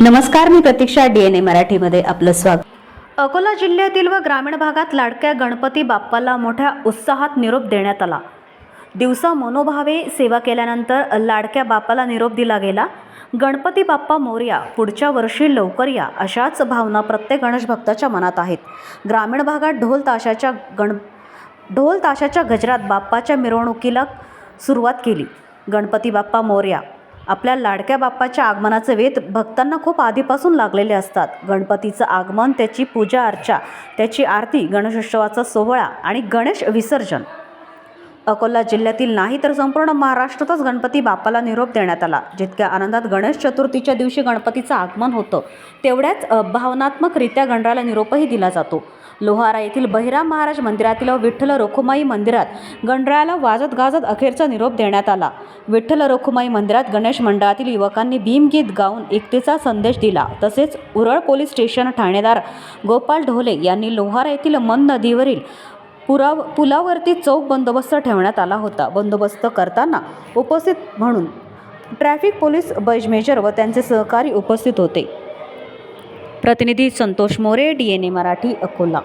नमस्कार मी प्रतीक्षा D N ए मराठीमध्ये आपलं स्वागत. अकोला जिल्ह्यातील व ग्रामीण भागात लाडक्या गणपती बाप्पाला मोठ्या उत्साहात निरोप देण्यात आला. दिवसा मनोभावे सेवा केल्यानंतर लाडक्या बाप्पाला निरोप दिला गेला. गणपती बाप्पा मोर्या पुढच्या वर्षी लवकर या अशाच भावना प्रत्येक गणेश भक्ताच्या मनात आहेत. ग्रामीण भागात ढोल ताशाच्या गण ढोल ताशाच्या गजरात बाप्पाच्या मिरवणुकीला सुरुवात केली. गणपती बाप्पा मोर्या आपल्या लाडक्या बाप्पाच्या आगमनाचे वेध भक्तांना खूप आधीपासून लागलेले असतात. गणपतीचं आगमन त्याची पूजा अर्चा त्याची आरती गणेशोत्सवाचा सोहळा आणि गणेश विसर्जन. अकोला जिल्ह्यातील नाही तर संपूर्ण महाराष्ट्रातच गणपती बाप्पाला निरोप देण्यात आला. जितक्या आनंदात गणेश चतुर्थीच्या दिवशी गणपतीचं आगमन होतं तेवढ्याच भावनात्मकरित्या गणराला निरोपही दिला जातो. लोहारा येथील बहिराम महाराज मंदिरातील विठ्ठल रोखुमाई मंदिरात गणरायाला वाजत गाजत अखेरचा निरोप देण्यात आला. विठ्ठल रोखुमाई मंदिरात गणेश मंडळातील युवकांनी भीमगीत गाऊन एकतेचा संदेश दिला. तसेच उरळ पोलीस स्टेशन ठाणेदार गोपाल ढोले यांनी लोहारा येथील मन नदीवरील पुराव पुलावरती चौक बंदोबस्त ठेवण्यात आला होता. बंदोबस्त करताना उपस्थित म्हणून ट्रॅफिक पोलीस बैजमेजर व त्यांचे सहकारी उपस्थित होते. प्रतिनिधी Santosh More D N A Marathi Akola.